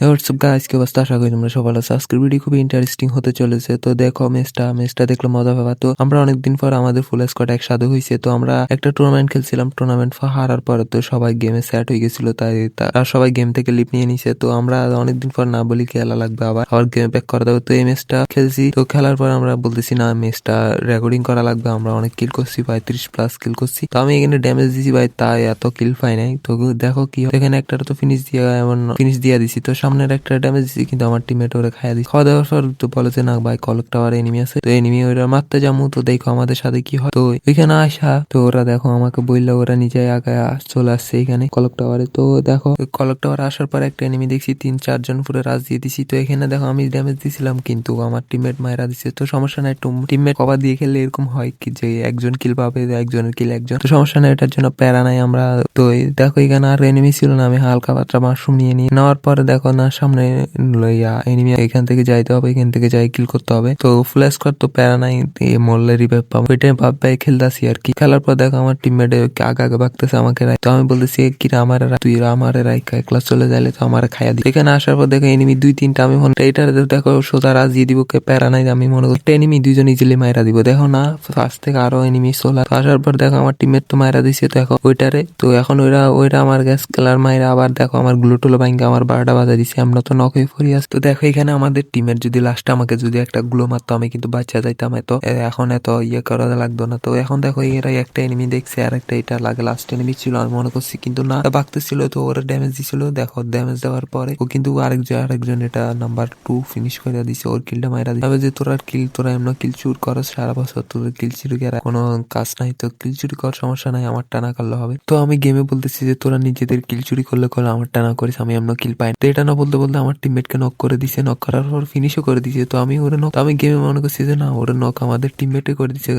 WhatsApp guys কি অবস্থা আশা করি তোমরা সবাই আছো। আজকের ভিডিও খুবই ইন্টারেস্টিং হতে চলেছে। তো দেখো ম্যাচটা ম্যাচটা দেখলে, মজা পাবা। তো আমরা অনেকদিন পর আমাদের ফুল স্কোয়াড একসাথে হয়েছে তো আমরা একটা টুর্নামেন্ট খেলছিলাম টুর্নামেন্ট হারার পরে তো সবাই গেমে সেট হয়ে গেছিল, তাই তারা সবাই গেম থেকে লিপ নিয়ে নিছে। তো আমরা অনেকদিন পর না বলি খেলা লাগবে, আবার আবার গেম ব্যাক করা দেবো। তো এই ম্যাচটা খেলছি। তো খেলার পর আমরা বলতেছি, না ম্যাচটা রেকর্ডিং করা লাগবে। আমরা অনেক কিল করছি প্রায় ত্রিশ প্লাস কিল করছি। তো আমি এখানে ড্যামেজ দিছি ভাই, তাই এত কিল পাই নাই। তো দেখো কি। এখানে একটা তো ফিনিশ দিয়ে, এমন ফিনিশ দিয়ে দিছি। তো সামনের একটা ড্যামেজ দিছি, কিন্তু আমার টিমমেট ওরা খাইয়া দিছি। খাওয়া দাওয়ার পর তো বলে যে না ভাই কলক টাওয়ার এনিমি আছে। তো এনিমি ওরা মারতে যাব তো দেখো আমাদের সাথে কি হয়। তো ওইখানে আসা, তো ওরা দেখো আমাকে বলল ওরা নিজে আগে চলে আসছে এখানে কলক টাওয়ারে তো দেখো কলক টাওয়ারে আসার পর একটা এনিমি দেখছি, তিন চারজন পুরো রাজ দিয়ে দিছি। তো এখানে দেখো আমি ড্যামেজ দিছিলাম, কিন্তু আমার টিমমেট মায়েরা দিছে। তো সমস্যা নাই টিমমেট কবার দিয়ে খেললে এরকম হয় কি যে একজন কিল পাবে, একজনের কিল একজন? তো সমস্যা নাই এটার জন্য প্যারা নাই আমরা। তো দেখো এখানে আর এনিমি ছিল না, আমি হালকা পাত্রা মাশরুম নিয়ে নিই। নেওয়ার পরে দেখো না, সামনে লইয়া এনিমি এখান থেকে যাইতে হবে, এখান থেকে যাই কিল করতে হবে। তো ফ্ল্যাশ কর তো প্যারা নাই মরলে রিভাইভ পাবো। ওইটাই ভাববাই খেলতেছি আর কি। খেলার পর দেখো আমার টিমমেট আগে আগে ভাগতেছে আমাকে রাই তো আমি বলতেছি কি আমার তুই আমার রাইকা ক্লাস চলে যাইলে তো আমার খাইয়া দিই এখানে আসার পর দেখো এনিমি দুই তিনটা, আমি মনে এটা দেখো সোজা রাজিয়ে দিব কে প্যারা নাই, আমি মনে করি এনিমি দুইজন ইজিলি মাইরা দিব। দেখো না ফার্স্ট থেকে আরও এনিমি সোলা আসার পর দেখো আমার টিমমেট তো মাইরা দিছে, দেখো ওইটারে। তো এখন ওইরা ওইটা আমার গ্যাস কালার মাইরা আবার দেখো আমার গ্লুটোলো ব্যাংকে আমার বারোটা বাজা দিছে, আমরা তো নক হয়ে ফরি তো দেখো, এখানে আমাদের টিমের যদি লাস্টে আমাকে যদি একটা গুলো মারতো, আমি কিন্তু বাচ্চা যাইতাম এত। এখন এত ইয়ে করা লাগতো না। তো এখন দেখো, এরা একটা এনিমি দেখছে, আর একটা এটা লাগে লাস্ট এনিমি ছিল, আমি মনে করছি কিন্তু না। বাগতেছিল তো, ওরা ড্যামেজ দিছিল। দেখো ড্যামেজ দেওয়ার পরে ও কিন্তু আরেকজন আরেকজন এটা নাম্বার টু ফিনিশ করে দিছে, ওর কিলটা মাইরা দিছে। যে তোরা কিল তোরা এমন কিল চুর করস, সারা বছর তোর কিল চুরি করার কোনো কাজ নাই, তো কিল চুরি করার সমস্যা নাই, আমার টানা করলে হবে। তো আমি গেমে বলতেছি যে, তোরা নিজেদের কিল চুরি করলে করলে আমার টানা করিস, আমি এমন কিল পাই তো এটা বলতে বলতে আমার টিমমেটকে নক করে দিছে নক করার পর ফিনিশও করে দিছে। তো আমি ওরে নক আমি গেমে মনে করছি যে না, ওরে নক আমাদের টিমমেটে করে দিছে।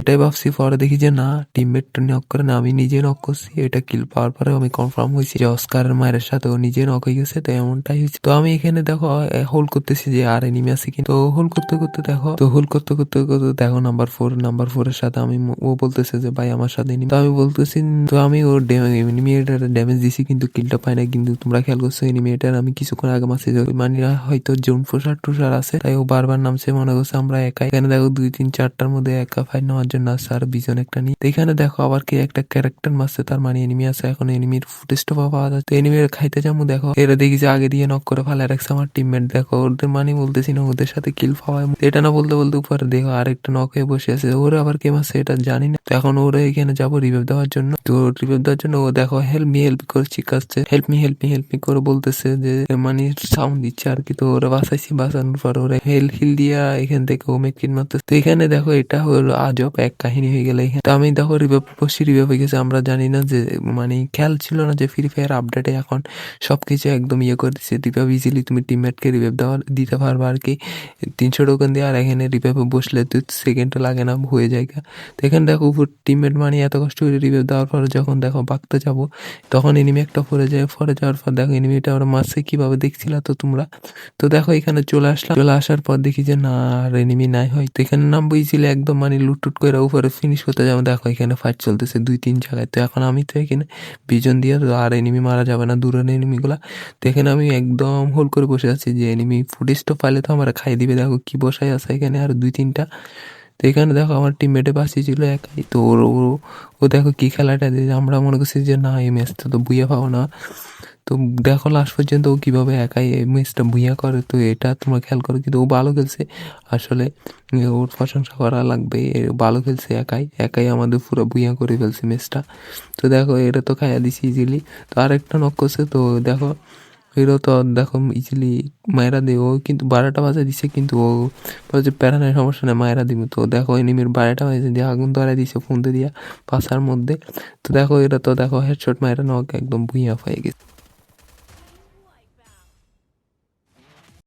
এটাই ভাবছি, পরে দেখি যে না টিমমেট নক করে না, আমি নিজে নক করছি। এটা কিল পাওয়ার পরে আমি কনফার্ম হয়েছি যে অস্কারের মায়ের সাথে ও নিজে নক হয়ে গেছে, তো এমনটাই হয়েছে। তো আমি এখানে দেখো হোল করতেছি যে আর এনিমি আছে কিন্তু হোল করতে করতে দেখো, তো হোল করতে করতে করতে দেখো নাম্বার ফোর নাম্বার ফোর এর সাথে আমি ও বলতেছে যে ভাই আমার সাথে। তো আমি বলতেছি, তো আমি ওর এনিমিটার ড্যামেজ দিছি, কিন্তু কিলটা পাই না কিন্তু তোমরা খেয়াল করছ এনিমিটার আমি কিছুক্ষণ আগে মাসে মানে হয়তো জোন ফোসার টুসার আছে, তাই ও বারবার নামছে। মনে করছে আমরা একাই। এখানে দেখো দুই তিন চারটার মধ্যে একা ফাইট নেওয়ার জন্য আছে আর বিজন একটা নিয়ে। এখানে দেখো আবার কি একটা ক্যারেক্টার মারছে, তার মানে এনিমি আছে। এখন এনিমির ফুটেজটা পাওয়া যাচ্ছে। এনিমির খাইতে যাব, দেখো। এরা দেখি যে আগে দিয়ে নক করে ফেলে রাখছে আমার টিমমেট দেখো। ওদের মানে বলতেছি না, ওদের সাথে কিল পাওয়া এটা না বলতে বলতে উপরে দেখো আরেকটা নক হয়ে বসে আছে। ওরা আবার কে মারছে এটা জানি না। তো এখন ওরা এখানে যাব রিভাইভ দেওয়ার জন্য। তো রিভাইভ দেওয়ার জন্য ও দেখো হেল্প মি হেল্প করে চিকাচ্ছে help me help me help me করে বলতেছে যে মানে সাউন্ড দিচ্ছে আর কি। তো ওরা বাঁচাইছি বাসানোর পর ওরা হেল হিল দিয়া এখান থেকে ও মেকিন মারতেছে তো এখানে দেখো এটা হলো আজব এক কাহিনী হয়ে গেল এখানে। তো আমি দেখো রিভাইভ বসি রিভাইভ হয়ে গেছে। আমরা জানি না যে মানে খেয়াল ছিল না যে ফ্রি ফায়ার আপডেটে এখন সবকিছু একদম ইয়ে করে দিচ্ছে। রিভাইভ ইজিলি তুমি টিমমেটকে রিভাইভ দেওয়া, দিতে পারবে আর কি। তিনশো টোকেন দিয়ে আর এখানে রিভাইভে বসলে দু সেকেন্ডও লাগে না, হয়ে যায় তো এখানে দেখো উপর টিমমেট মানে এত কষ্ট করে রিভাইভ দেওয়ার পর যখন দেখো বাঁকতে যাব, তখন এনিমি একটা পরে যায়। পরে যাওয়ার পর দেখো এনিমিটা ওরা মারছে কীভাবে দেখছিল তো তোমরা? তো দেখো, এখানে চলে আসলাম। চলে আসার পর দেখি যে, না, আর এনিমি নাই হয়। তো এখানে নামবো ইজিলি একদম মানে লুটুট করে উপরে ফিনিশ করতে যাব। দেখো, এখানে ফাইট চলতেছে দুই, তিন জায়গায়। তো এখন আমি তো এখানে বিজন দিয়ে আর এনিমি মারা যাবে না, দূরের এনিমিগুলা তো এখানে আমি একদম হোল করে বসে আছি যে এনিমি ফুটেজটা পাইলে তো আমার খাই দিবে। দেখো, কি বসাই আছে এখানে আর দুই, তিনটা। তো এখানে দেখো, আমার টিমমেটে বাঁচিয়ে ছিল একাই। তো ও- ও দেখো কি খেলাটা দিয়ে আমরা মনে করছি যে, না, এই ম্যাচটা তো বুয়ে পাবো না। তো দেখো লাস্ট পর্যন্ত ও কীভাবে একাই এই ম্যাচটা বুইয়া করে, তো এটা তোমরা খেয়াল করো, কিন্তু ও ভালো খেলছে। আসলে ওর প্রশংসা করা লাগবে ভালো খেলছে একাই একাই আমাদের পুরো বুইয়া করে ফেলছে ম্যাচটা তো দেখো, এটা তো খাইয়া দিছি ইজিলি তো আরেকটা নক করছে, তো দেখো হিরো তো দেখো ইজিলি মায়েরা দিয়ে। ও কিন্তু বারোটা বাজে দিছে, কিন্তু ও বলছে, প্যারা সমস্যা নেই মায়েরা দিব তো দেখো, এনিমির বারোটা বাজে দিয়ে আগুন ধরাই দিছে ফোন দিয়ে দিয়া পাশার মধ্যে। তো দেখো এটা তো দেখো হেডশট মায়েরা নক একদম ভুইয়া হয়ে গেছে।